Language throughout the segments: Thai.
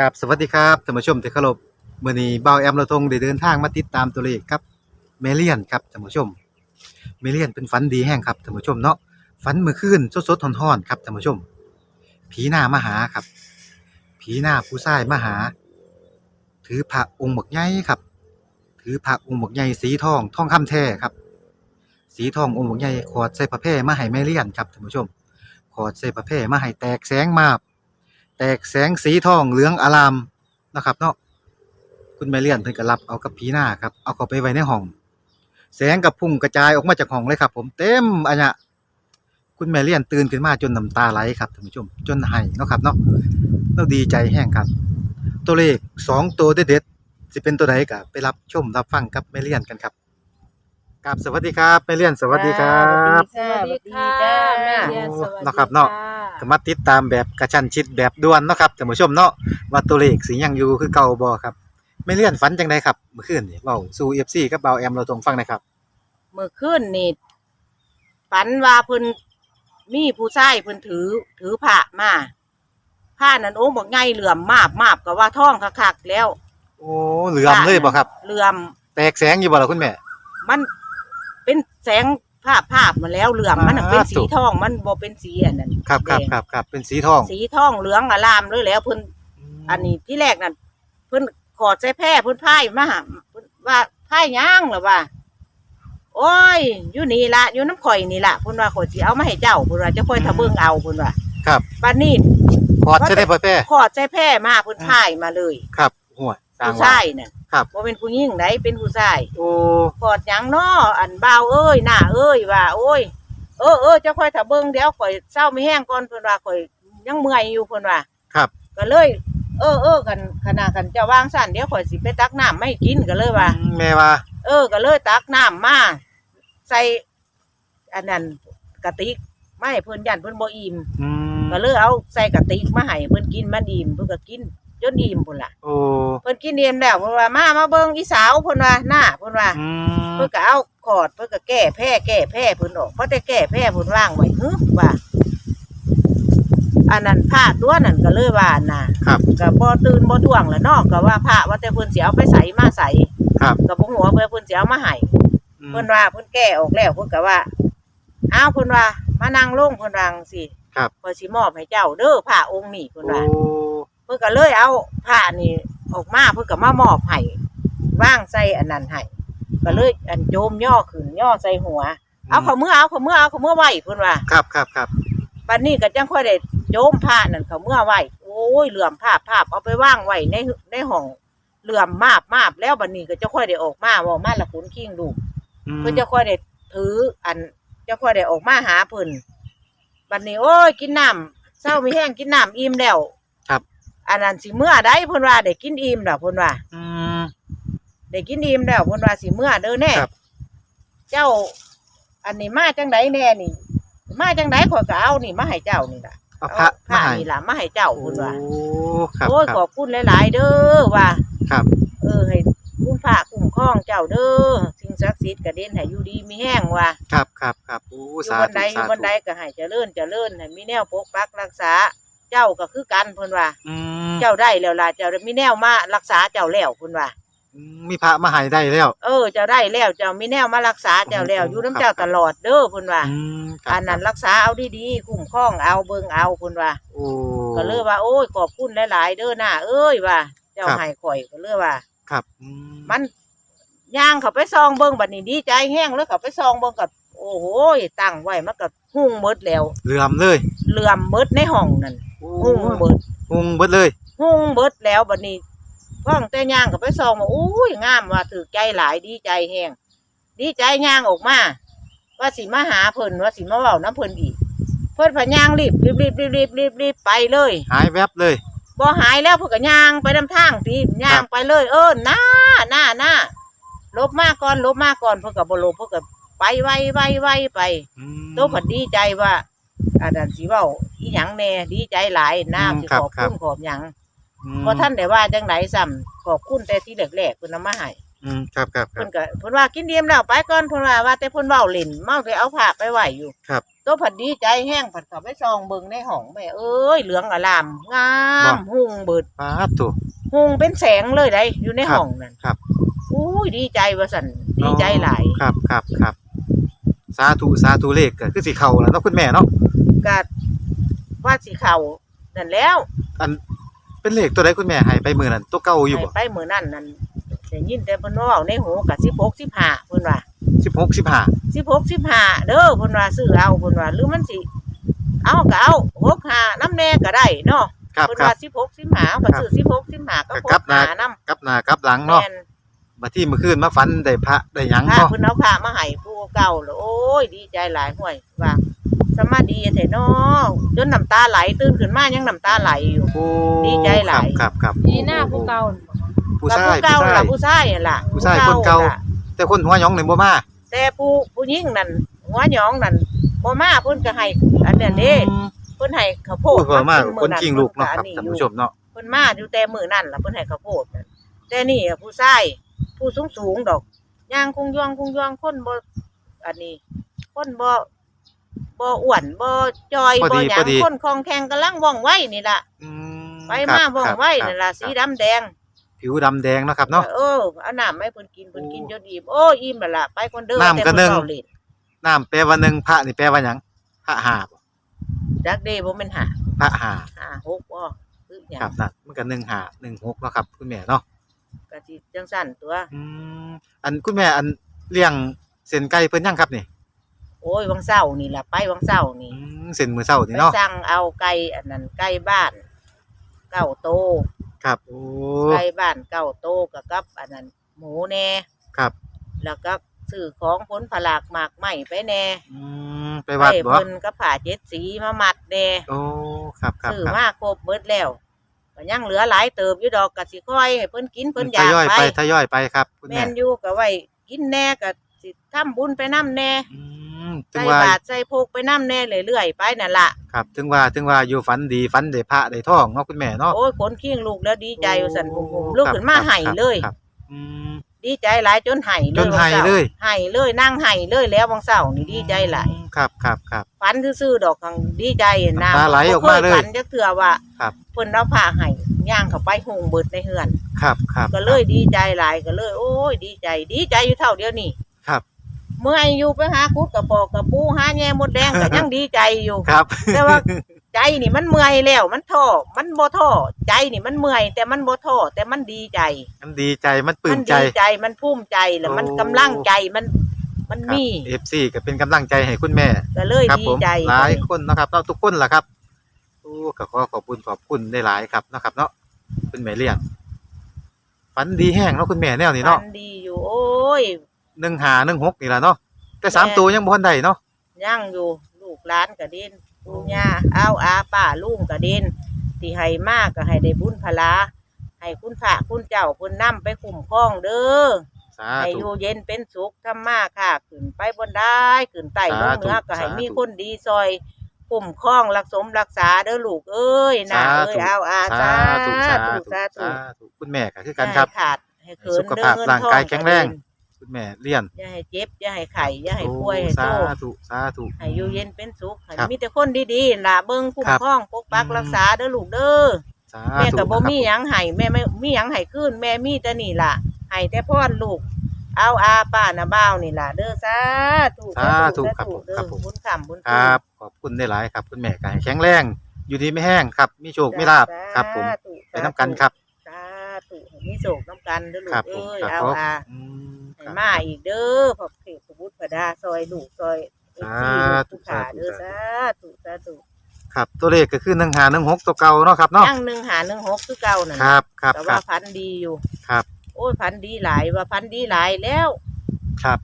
กับสวัสดีครับท่านผู้ชมที่เคารพมื้อนี้เบาแอมเราทงได้เดินทางมาติดตามตัวเลขครับเมเลียนครับท่านผู้ชม เมเลียนเป็นฝันดีแห้งครับท่านผู้ชมเนาะฝันเมื่อคืนสดๆร้อนๆครับท่านผู้ชม ผีหน้ามาหาครับ ผีหน้าผู้ชายมาหา ถือพระองค์บักใหญ่ครับ ถือพระองค์บักใหญ่สีทองทองคำแท้ครับ สีทององค์บักใหญ่ขอดใส่พระแพร่มาให้แม่เลียนครับท่านผู้ชมขอดใส่พระแพร่มาให้แตกแสงมาบ แตกแสงสีทองเหลืองอารามนะครับเนาะคุณแม่เลียนเพิ่นก็รับเอากับผีหน้าครับเอาเข้าไปไว้ในห้อง แสงกับพุ่งกระจายออกมาจากห้องเลยครับ ผมเต็มอันเนี้ยคุณแม่เลียนตื่นขึ้นมาจนน้ำตาไหลครับท่านผู้ชมจนไห้เนาะครับเนาะเราดีใจแห้งครับ ตัวเลขสองตัวเด็ดๆสิเป็นตัวใดก็ไปรับชมรับฟังกับแม่เลียนกันครับกับสวัสดีครับแม่เลียนสวัสดีครับ สวัสดีค่ะแม่เรียนสวัสดีเนาะครับเนาะ ก็มาติดตามแบบกระชั้นชิดแบบด่วนเนาะครับท่านผู้ชมเนาะว่าตัวเลขสิยังอยู่คือเก่าบ่ครับไม่เลื่อนฝันจังไดครับเมื่อคืนนี่เว้าสู่ FC กับเบาแอมเราตรงฟังหนะครับเมื่อคืนนี่ฝันว่าเพิ่นมีผู้ชายเพิ่นถือถือผ้ามาผ้านั้นโอ้บอกไงเหลื่อมมาบมาบก็ว่าท่องคักๆแล้ว โอ้เหลื่อมเลยบ่ครับ เหลื่อมแตกแสงอยู่บ่ล่ะคุณแม่ มันเป็นแสงภาพภาพมาแล้วเหลื่อมมันน่ะอ่าเป็นสีถูกทองมันบ่เป็นสีอันนั้นครับครับแดงครับครับเป็นสีทอง สีทองเหลืองอลามเลยแล้วเพิ่นอันนี้ที่แรกนั่นเพิ่นขอดใส่แพร่เพิ่นพ่ายมาหาเพิ่นว่าพ่ายย่างเหรอว่าโอ้ยอยู่นี่ละอยู่น้ำข่อยนี่ละเพิ่นว่าข่อยสิเอามาให้เจ้าเพิ่นว่าจะค่อยทะเบิ่งเอาเพิ่นว่าครับบัดนี้พอดใช้ได้บ่แป้ขอดใส่แพร่มาเพิ่นพ่ายมาเลย ครับหัวสร้างผู้ว่าชายน่ะ ครับ บ่เป็นผู้หญิงไดเป็นผู้ชายโอ้ขอดหยังน้ออันบ่าวเอ้ยหน้าเอ้ยว่า โอ้ย เออเออจะค่อยทะเบิ่งเดี๋ยวข่อยเศร้าไม่แห้งก่อนเพิ่นว่าข่อยยังเมื่อยอยู่เพิ่นว่าครับ ก็เลย เออเออกันขณะกันจะวางสั่นเดี๋ยวข่อยสิไปตักน้ำไม่กินก็เลยว่า แม่ว่าเออ ก็เลยตักน้ำมา ใส่อันนั้นกระติกไม่เพิ่นยันเพิ่นบ่อิ่มอืมก็เลยเอาใส่กระติกมาให้เพิ่นกินมันอิ่มเพิ่นก็กิน จนอิ่มพุ่นล่ะโอ้เพิ่นกินอิ่มแล้วเพิ่นว่ามามาเบิ่งอีสาวเพิ่นว่าหน้าเพิ่นว่า อืมเพิ่นก็เอาขอดเพิ่นก็แก้แพ้แก้แพ้เพิ่นออกเพราะแต่แก้แพ้เพิ่นว่างไว้ฮึว่าอันนั้นผ้าตัวนั้นก็เลยว่าน่ะครับ ก็บ่ตื่นบ่ท่วงแหล้วเนาะก็ว่าพระว่าแต่เพิ่นสิเอาไปใส่มาใส่ครับ ก็บ่ฮู้ว่าเพิ่นเพิ่นสิเอามาให้ อืม เพิ่นว่าเพิ่นแก้ออกแล้วเพิ่นก็ว่าอ้าวเพิ่นว่ามานั่งลงเพิ่นว่าจังซี่ครับ เพิ่นสิมอบให้เจ้าเด้อผ้าองค์นี้เพิ่นโอ้ว่าเพิ่นก็เลยเอาผ้านี่ออกมาเพิ่นก็มามอบให้วางใส่อันนั้นให้ก็เลยอันโจมย่อขึ้นย่อใส่หัว เอาเขาเมื่อเอาเขาเมื่อเอาเขาเมื่อไว้เพิ่นว่าครับครับครับบัดนี้ก็จังค่อยได้โจมผ้านั่นเขาเมื่อไว้โอ้ยเหลื่อมภาพภาพเอาไปวางไว้ในในห้องเหลื่อมมาบมาบแล้วบัดนี้ก็จะค่อยได้ออกมาเว่ามาละขุนคิงดูอืมเพิ่นจะค่อยได้ถืออันจะค่อยได้ออกมาหาเพิ่นบัดนี้โอ้ยกินน้ำเศร้ามีแห้งกินน้ำอิ่มแล้วครับ อันนั้นสิเมื่อได้เพิ่นว่าได้กินอิ่มแล้วเพิ่นว่าอืม ได้กินอิ่มแล้วเพิ่นว่าสิเมื่อเด้อแน่ครับ เจ้า อันนี้มาจังไดแน่นี่ มาจังไดข่อยก็เอานี่มาให้เจ้านี่ล่ะเอาพระผ้ามาให้นี่ล่ะมาให้เจ้าโอ้เพิ่นว่า ครับโอ้ยคขรัอบ บคุณหลาย ๆ เด้อว่าครับ เออให้คุณพระคุ้มครองเจ้าเด้อสิ่งศักดิ์สิทธิ์ก็เด่นให้อยู่ดีมีแห้งว่าครับครับครับโอ้อยู่สาบันธุไดอสายู่บันธุไดก็ให้เจริญเจริญให้มีแนวปกปักรักษา เจ้าก็คือกันเพิ่นว่า อืมเจ้าได้แล้วล่ะเจ้ามีแนวมารักษาเจ้าแล้วเพิ่นว่าอืมมีพระมาให้ได้แล้ว เออเจ้าได้แล้วเจ้ามีแนวมารักษาเจ้าแล้วอืมอยู่น้ำเจ้าตลอดเด้อเพิ่นว่าอืมครับอันนั้นรักษาเอาดีๆคุ้มครองเอาเบิ่งเอาเพิ่นว่า โอ้ ก็เลยว่าโอ้ยขอบคุณหลายๆเด้อหน้าเอ้ยว่า เจ้าครับ ให้ข่อยก็เลยว่า ครับอืมันย่างเขาไปซองเบิ่งบัดนี้ดีใจแห้งเลยเขาไปซองเบิ่งกับโอ้โหตั้งไว้มันก็หุ่งหมดแล้ว เหลื่อมเลย เหลื่อมหมดในห้องนั่น โอ้หุ่งหมดหุงเบิดเลยหุ่งเบิดแล้วบัดนี้พ่องแต่ย่างเขาไปซองว่าอุ้ยงามว่าถือใจหลายดีใจแห้งดีใจย่างออกมา ว่าสิมาหาเพิ่นว่าสิมาเว้าน้ำเพิ่นอีกเพิ่นพะย่างรีบรีบรีบรีบรีบรีบรีบไปเลย หายแวบเลยบ่หายแล้วเพิ่นก็ย่างไปนำทางตีย่างไปเลย เออหน้าหน้าหน้าลบมาก่อนลบมาก่อนเพิ่นก็บ่ลบเพิ่นก็ไปไวไวไวไป อืมโตผัดดีใจว่า อันนั้นสิเว้าอีหยังแน่ดีใจหลายน้าอืมสิครับขอบครัคุบณขอบหยังอืมบ่ท่านได้ว่าจังไดซ้ำขอบคุณแต่ที่แรกๆเพิ่นเอามาให้อืมครับครับครัเพิ่บ นก็เพิ่นว่ากินเดียมแล้วไปก่อนเพิ่นว่าว่าแต่เพิ่นเว้าเล่นเมาแต่เอาผ้าไปไหวอยู่ครับ ตัวผัดดีใจแห้งผัดเข้าไปซองเบิ่งในห้องแม่เอ้ยเหลืองอลามงามหุ่งเบิด ปาดถูกหุ่งเป็นแสงเลยได้อยู่ในครับห้องนั่นครับ อุ้ยดีใจว่าซั่นดีใจหลาย ครับครับครับสาธุสาธุเลขก็คือสิเข้าแล้วเนาะคุณแม่เนาะ ก็ว่าสิเข้านั่นแล้วอันเป็นเลขตัวใดคุณแม่ให้ไปมื้อนั้นตัวเก่าอยู่ให้บ่ไปมื้อนั้นนั่นได้ยินแต่เพิ่นเว้าในหูก็16 15เพิ่นว่า16 15สิบหกสิบห้าเด้อเพิ่นว่าซื้อเอาเพิ่นว่าหรือมันสิเอาก็เอาหกห้าน้ำแน่ก็ได้เนาะครับเพิ่นครัว่าบสิบหกสิบห้าก็ซื้อสิบหกสิบห้าก็ก็หกลักบหน้าห้าน้ำกลับหน้ากลับหลังเนาะแม่นมาที่เมื่อคืนมาฝันได้พระได้หยังพาเนาะเพิ่นเอาพระมาให้ผู้เก่าแล้วโอ้ยดีใจหลายห่วยว่า สมาดีแท้เนาะจนน้ำตาไหลตื่นขึ้นมายังน้ำตาไหลอยู่ โอ้ดีใจหลาย ครับครับปีหน้าผู้เก่าผู้กับชายผู้เก่าผู้ชาล่ะยผู้ชายนั่นล่ะผู้ชายคนเก่า ล่ะแต่คนหัวหยองนี่บ่มาแต่ผู้ผู้หญิงนั่นหัวหยองนั่นบ่มาเพิ่นก็ให้อันนั้นเด้เพิ่นให้ข้าวโพโอ้ดยบ่มากกิคนจริงลูกเนาะครับพิ่ท่านอยู่ผู้ชมเนาะเพิ่นมาอยู่แต่มือนั่นล่ะเพิ่นให้ข้าวโพดนั่นแต่นี่อะผู้ชายผู้สูงสูงๆดอกย่างคงย่องคงย่องคนบ่อันนี้ คนบ่ บ่อ้วนบ่จอยพอบ่ดีหยัพองดี คนคลองแข่งกำลังว่องไวนี่ล่ะอืมไปมาครับว่องไวครับนั่นล่ะครับสีดำแดงผิวดำแดงเนาะครับเนาะ เออเอาน้ำให้เพิ่นกินเพิ่นกินจนอิ่มโอ้อิ่มแล้วล่ะไปคนเด้อน้ำแต่ก็นึ่งเพิ่เว้าเล่นน้ำแปลว่าหนึ่งพระนี่แปลว่าหยังพระหาบจักเด้บ่แม่นหาพระหาหาหกบ่คือหยัครับงนั่นมันก็หนึ่งหาหนึ่งหกเนาะครับ คุณแม่เนาะก็สิจังซั่นตัว อืมอันคุณแม่อันเลี้ยงเส้นไก่เพิ่นยังครับนี่ โอ้ยวังเช้านี่ล่ะไปวังเช้านี่ อืมเส้นมื้อเช้าไปนี่เนาะสั่งเอาไก่อันนั้นไก่บ้านเก้าโตครับโอ้ไก่บ้านเก้าโตกับกับ อันนั้นหมูแน่ครับแล้วก็ซื้อของผลผลากหมากไหม้ไปแน่อืมไปวัดไปบ่เพิ่นก็ผ่าเจ็ดสีมามัดแน่โอ้ครับครับซื้อครับมาครบเบิดแล้วก็ยังเหลือหลายเติบอยู่ดอกก็สิค่อยให้เพิ่นกินเพิ่นอทยากยอยไปไปทยอยไปครับคุณแม่แม่นอยู่ก็ไว้กินแน่ก็สิทำบุญไปนํแน่อืม ถึใส่งว่าบาตรใส่พกไปนํแน่เรื่อยๆไปนั่นล่ะ ครับถึงว่าถึงว่าอยู่ฝันดีฝันได้พระได้ทองเนาะคุณแม่เนาะ โอ้ยคนขี้งลูกแล้วดีใจว่าสั่นโอ้บุ้มๆลูกขึ้นมาครับไห้เลย ครับอืม ดีใจหลายจนไห้เลยจนไห้บางช้าเลย ไห้เลยนั่งไห้เลยแล้วบางเสาร์นี่ดีใจหลายครับครับครับ ฝันซื่อๆดอกกังดีใจนะน้ำตาไหลออกมาเลยบ่คฝันจักเทื่อว่าครับ เพิ่นเอาผ้าไห้ย่างเข้าไปหุงเบิดในเฮือน ครับครับก็เลยดีใจหลายก็เลย โอ้ย ดีใจ ดีใจอยู่เท่าเดียวนี่ครับ เมื่ออายุไปหาคุดกระปอกกระปูหาแง่มดแดงก็ยังดีใจอยู่ ครับ แต่ว่าใจนี่มันเมื่อยแล้วมันท้อมันบ่ท้อใจนี่มันเมื่อย แต่มันบ่ท้อแต่มันดีใจ มันดีใจมันปลื้มัมใจ ดีใจมันภูมิใจแล้วมันโอ้ กำลังใจมันมันครับมี FC ก็เป็นกำลังใจให้คุณแม่ ก็เลยครับดีผมใจ หลายคนเนาะครับเนาะทุกคนล่ะครับโอ้ก็ขอขอบคุณขอบคุณได้หลายครับเนาะครับ เนาะคุณแม่เลี้ยงฝันดีแห้งเนาะคุณแม่แนวนี้เนาะ ฝัดีอยู่โอ้ย หนึ่งหาหนึ่งหกนี่ล่ะเนาะแต่สามแม่ตัวยังบ่ทันได้เนาะยั่งอยู่ลูกหลานกระเด็นปูย่าอ้าวอาป้าลุงกระเด็นที่ให้มากก็ให้ได้บุญพลาให้คุณพระคุณเจ้าคุณนำไปคุ้มครองเด้อสาให้ธุอยู่เย็นเป็นสุขทำมาค่ะขึ้นไปบนได้ขึ้นไต่ลงเหนือสาธุก็ให้มีสาธุคนดีซอยคุ้มครองรักสมรักษาเด้อลูกเอ้ยนะสาเอ้ธุยเอาอาสาสาธุธุสาสาธุธุสาธุสาธุคุณแม่ก็คือกันครับอย่าให้ขาดให้เขินสุขภาพเด้อเงินร่างกายทอแข็งแรงกระเด็น คุณแม่เลี้ยนอย่าให้เจ็บ อย่าให้ไข่อย่าให้โอ้ป่วยให้สาโศกธุสาธุ ให้อยู่เย็นเป็นสุขให้ครับมีแต่คนดีๆล่ะเบิ่งคุ้มครับครองปกปักอืมรักษาเด้อลูกเด้อสาแม่ธุก็บ่นะครับมีหยังให้แม่ไม่มีหยังให้คืนแม่มีแต่นี่ล่ะให้แต่พ่อลูก เอาอาป้านาบ้าวนี่ล่ะเด้อสาธุสาธุครับผมเด้ครัอบผมบุญคำบุญครับขอบคุณได้หลายครับ คุณแม่ก็ให้แข็งแรงอยู่ดีไม่แห้งครับ มีโชคมีลาบครับ ผมสาธุไปน้ำกันครับสาธุให้มีโศกน้ำกันเด้อลูครักบผมเอ้ยครับเอาผมอาอืมค ให้รับมาอีกเด้อพระเทพบุตรพระดาซอยลูกซอยเอฟซีลูกผู้ขาเด้อสาธุสาธุครับตัวเลขก็คือหนึ่งหาหนึ่งหกตัวเก่าเนาะครับเนาะยังหนึ่งหาหนึ่งหกคือเก่านั่นคน่ะรับครับแต่คว่ารับพันดีอยู่ ครับโอ้ยพันดีหลายว่าพันดีหลายแล้ว ครับ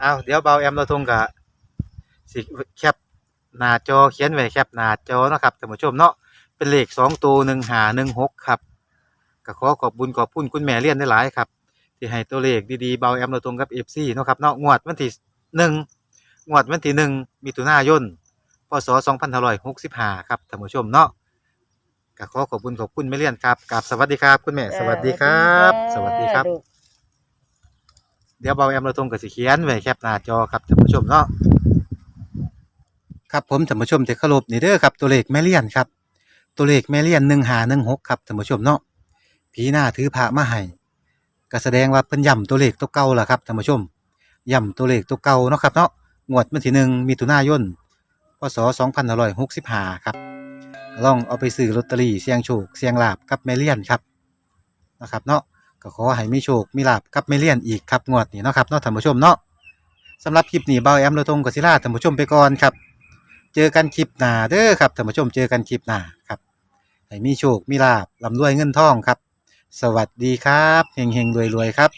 เอาเดี๋ยวเบาแอมเราทงกะสิแคปหน้าจอเขียนไว้แคปหน้าจอเนาะครับท่านผู้ชมเนาะเป็นเลขสองตัวหนึ่งหาหนึ่งหกครับก็ขอขอบบุญขอบคุณคุณแม่เลี้ยนได้หลายครับ ที่ให้ตัวเลขดีๆเบาแอมเราตรงกับเอฟซีเนาะครับเนาะงวดวันที่หนึ่งงวดวันที่หนึ่งมิถุนายนพศสองพันหกสิบห้าครับท่านผู้ชมเนาะก็ขอขอบคุณขอบคุณแม่เลี้ยนครับกับสวัสดีครับคุณแม่สวัสดีครับ สวัสดีครับลูกเดี๋ยวเบาแอมเราตรงกับสิเขียนไว้แคปหน้าจอครับท่านผู้ชมเนาะครับผมท่านผู้ชมที่เคารพนี่เด้อครับตัวเลขแม่เลียนครับ ตัวเลขแม่เลียนหนึ่งหาหนึ่งหกครับท่านผู้ชมเนาะผีหน้าถือพระมาให้ ก็แสดงว่าเพิ่นย่ำตัวเลขตัวเก่าล่ะครับท่านผู้ชมย่ำตัวเลขตัวเก่าเนาะครับเนาะงวดวันที่หนึ่งมิถุนายนพศสองพันห้าร้อยหกสิบห้าครับลองเอาไปซื้อลอตเตอรี่เสี่ยงโชคเสี่ยงลาบกับแมเลียนครับนะครับเนาะก็ขอให้มีโชคมีลาบกับไม่เลียนอีกครับงวดนี้เนาะครับเนาะท่านผู้ชมเนาะสำหรับคลิปนี้เบาแอมเราตรงกับศิลาท่านผู้ชมไปก่อนครับ เจอกันคลิปหน้าเด้อครับท่านผู้ชมเจอกันคลิปหน้าครับให้มีโชคมีลาบลำรวยเงินทองครับ สวัสดีครับเฮงเฮงรวยรวยครับ